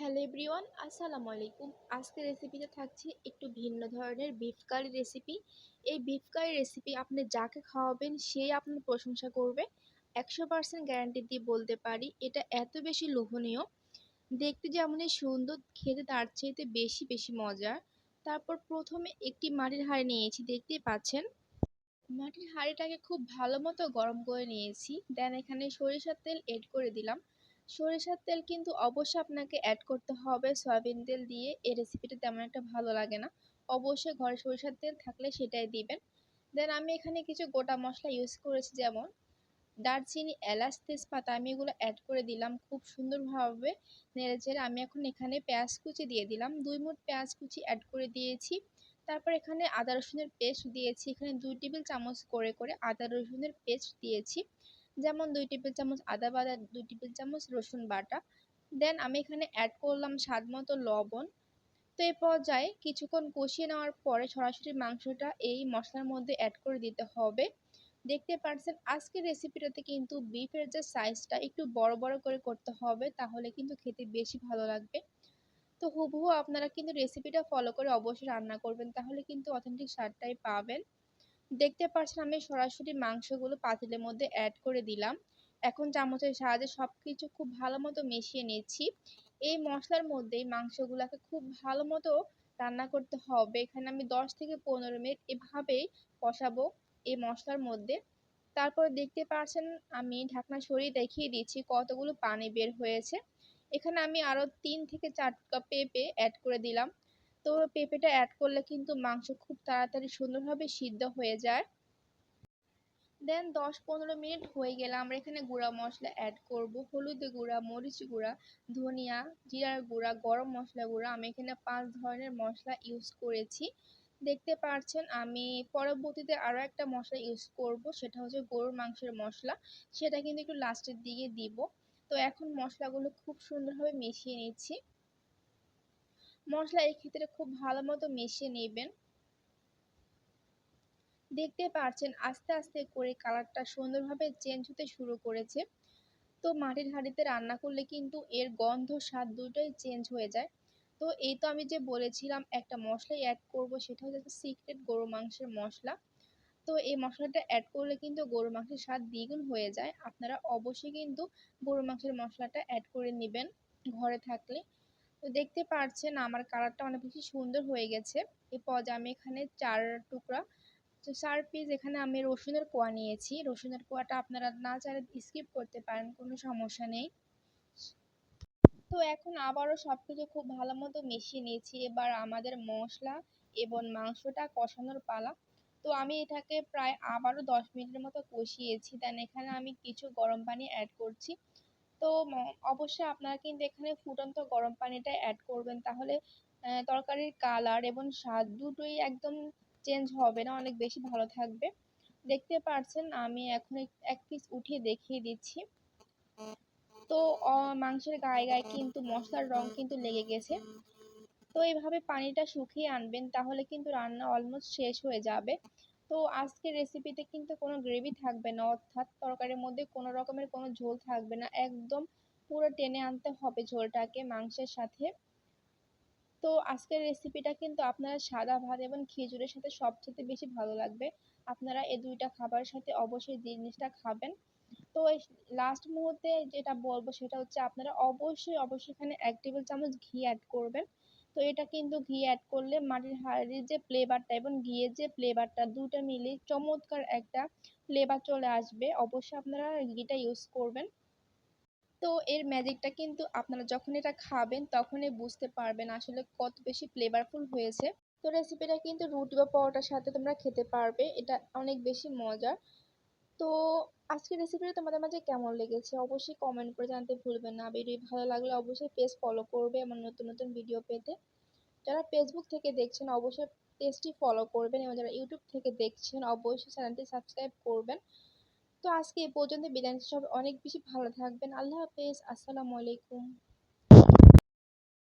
Hello everyone আসসালামু আলাইকুম। আজকের রেসিপিতে থাকছে একটু ভিন্ন ধরনের বিফ কারি রেসিপি এই বিফ কারি রেসিপি আপনি যাকে খাওয়াবেন, সেই আপনার প্রশংসা করবে। একশো পার্সেন্ট গ্যারান্টি দিয়ে বলতে পারি, এটা এত বেশি লোভনীয়। দেখতে যেমনই সুন্দর, খেতে তার চাইতে বেশি বেশি মজার। তারপর প্রথমে একটি মাটির হাঁড়ি নিয়েছি, দেখতেই পাচ্ছেন। মাটির হাঁড়িটাকে খুব ভালো মতো গরম করে নিয়েছি। দেন এখানে সরিষার তেল এড করে দিলাম। সরিষার তেল কিন্তু অবশ্যই আপনাকে অ্যাড করতে হবে। সয়াবিন তেল দিয়ে এই রেসিপিটা তেমন একটা ভালো লাগে না। অবশ্যই ঘরে সরিষার তেল থাকলে সেটাই দিবেন। দেন আমি এখানে কিছু গোটা মশলা ইউজ করেছি, যেমন দারচিনি, এলাচ, তেজপাতা আমি এগুলো অ্যাড করে দিলাম খুব সুন্দরভাবে। নেড়ে চেড়ে আমি এখন এখানে পেঁয়াজ কুচি দিয়ে দিলাম। দুই মুঠ পেঁয়াজ কুচি অ্যাড করে দিয়েছি। তারপর এখানে আদা রসুনের পেস্ট দিয়েছি। এখানে দুই টেবিল চামচ করে করে আদা রসুনের পেস্ট দিয়েছি। যেমন দুই টেবিল চামচ আদা বাটা, দুই টেবিল চামচ রসুন বাটা। দেন আমি এখানে অ্যাড করলাম স্বাদ মতো লবণ। তো এই পর্যায়ে কিছুক্ষণ কষিয়ে নেওয়ার পরে সরাসরি মাংসটা এই মশলার মধ্যে অ্যাড করে দিতে হবে। দেখতে পাচ্ছেন আজকের রেসিপিটাতে কিন্তু বিফের যে সাইজটা একটু বড় বড় করে করতে হবে, তাহলে কিন্তু খেতে বেশি ভালো লাগবে। তো হুবহু আপনারা কিন্তু রেসিপিটা ফলো করে অবশ্যই রান্না করবেন, তাহলে কিন্তু অথেন্টিক স্বাদটাই পাবেন। দেখতে পাচ্ছেন আমি সরাসরি মাংসগুলো পাতিলের মধ্যে অ্যাড করে দিলাম। এখন চামচের সাহায্যে সব কিছু খুব ভালো মতো মিশিয়ে নিচ্ছি। এই মশলার মধ্যেই মাংসগুলোকে খুব ভালো মতো রান্না করতে হবে। এখানে আমি দশ থেকে পনেরো মিনিট এভাবেই কষাবো এই মশলার মধ্যে। তারপর দেখতে পাচ্ছেন আমি ঢাকনা সরিয়ে দেখিয়ে দিচ্ছি কতগুলো পানি বের হয়েছে। এখানে আমি আরও তিন থেকে চার কাপ পেঁপে অ্যাড করে দিলাম। তো পেঁপেটা অ্যাড করলে কিন্তু মাংস খুব তাড়াতাড়ি সুন্দরভাবে সিদ্ধ হয়ে যায়। দেন দশ পনেরো মিনিট হয়ে গেলে আমরা এখানে গুঁড়া মশলা অ্যাড করব। হলুদ গুঁড়া, মরিচ গুঁড়া, ধনিয়া, জিরার গুঁড়া, গরম মশলা গুঁড়া। আমি এখানে পাঁচ ধরনের মশলা ইউজ করেছি। দেখতে পাচ্ছেন আমি পরবর্তীতে আরও একটা মশলা ইউজ করব, সেটা হচ্ছে গরুর মাংসের মশলা। সেটা কিন্তু একটু লাস্টের দিকে দিব। তো এখন মশলাগুলো খুব সুন্দরভাবে মিশিয়ে নিচ্ছি। মশলা এই ক্ষেত্রে খুব ভালো মতো মিশিয়ে নেবেন। দেখতে পাচ্ছেন আস্তে আস্তে করে কালারটা সুন্দরভাবে চেঞ্জ হতে শুরু করেছে। তো মাটির হাঁড়িতে রান্না করলে কিন্তু এর গন্ধ স্বাদ দুটোই চেঞ্জ হয়ে যায়। তো এই তো আমি যে বলেছিলাম একটা মশলাই অ্যাড করব সেটা হচ্ছে সিক্রেট গরু মাংসের মশলা। তো এই মশলাটা অ্যাড করলে কিন্তু গরু মাংসের স্বাদ দ্বিগুণ হয়ে যায়। আপনারা অবশ্যই কিন্তু গরু মাংসের মশলাটা অ্যাড করে নেবেন ঘরে থাকলে। তো দেখতে পাচ্ছেন আমার কালারটা অনেক বেশি সুন্দর হয়ে গেছে। এই পর্যায়ে আমি এখানে চার টুকরা। তো চার পিস এখানে আমি রসুনের কোয়া নিয়েছি। রসুনের কোয়াটা আপনারা না চাইলে স্কিপ করতে পারেন, কোনো সমস্যা নেই। তো এখন আবারও সব কিছু খুব ভালো মতো মিশিয়ে নিয়েছি। এবার আমাদের মশলা এবং মাংসটা কষানোর পালা। তো আমি এটাকে প্রায় আবারও দশ মিনিটের মতো কষিয়েছি। দেন এখানে আমি কিছু গরম পানি অ্যাড করছি। তো অবশ্যই আপনারা কিন্তু এখানে ফুটন্ত গরম পানিটা অ্যাড করবেন। তাহলে তরকারির কালার এবং স্বাদ দুটোই একদম চেঞ্জ হবে না, অনেক বেশি ভালো থাকবে। দেখতে পাচ্ছেন আমি এখন এক পিস উঠিয়ে দেখিয়ে দিচ্ছি। তো মাংসের গায়ে গায়ে কিন্তু মশলার রং কিন্তু লেগে গেছে। তো এইভাবে পানিটা শুকিয়ে আনবেন, তাহলে কিন্তু রান্না অলমোস্ট শেষ হয়ে যাবে। তো আজকের রেসিপিতে কিন্তু কোনো গ্রেভি থাকবে না। অর্থাৎ তরকারির মধ্যে কোনো রকমের কোনো ঝোল থাকবে না। একদম পুরো টেনে আনতে হবে ঝোলটাকে মাংসের সাথে। তো আজকের রেসিপিটা কিন্তু আপনারা সাদা ভাত এবং খেজুরের সাথে সবচেয়ে বেশি ভালো লাগবে। আপনারা এই দুইটা খাবারের সাথে অবশ্যই জিনিসটা খাবেন। তো লাস্ট মুহূর্তে যেটা বলব সেটা হচ্ছে আপনারা অবশ্যই অবশ্যই এখানে এক টেবিল চামচ ঘি অ্যাড করবেন। তো এটা কিন্তু ঘি অ্যাড করলে মাটির হাঁড়ির যে ফ্লেভারটা এবং ঘিয়ের যে ফ্লেভারটা দুটো মিলে চমৎকার একটা ফ্লেভার চলে আসবে। অবশ্যই আপনারা ঘিটা ইউজ করবেন। তো এর ম্যাজিকটা কিন্তু আপনারা যখন এটা খাবেন তখনই বুঝতে পারবেন আসলে কত বেশি ফ্লেভারফুল হয়েছে। তো রেসিপিটা কিন্তু রুটি বা পরোটার সাথে তোমরা খেতে পারবে। এটা অনেক বেশি মজার। তো আজকের রেসিপিটা তোমাদের মাঝে কেমন লেগেছে? অবশ্যই কমেন্ট করে জানতে ভুলবেন না। ভিডিও ভালো লাগলে অবশ্যই পেজ ফলো করবে এমন নতুন নতুন ভিডিও পেতে। যারা ফেসবুক থেকে দেখছেন, অবশ্যই পেজটি ফলো করবেন এবং যারা ইউটিউব থেকে দেখছেন, অবশ্যই চ্যানেলটি সাবস্ক্রাইব করবেন। তো আজকে এ পর্যন্ত বিদায় সব অনেক বেশি ভালো থাকবেন। আল্লাহ হাফেজ। আসসালামু আলাইকুম।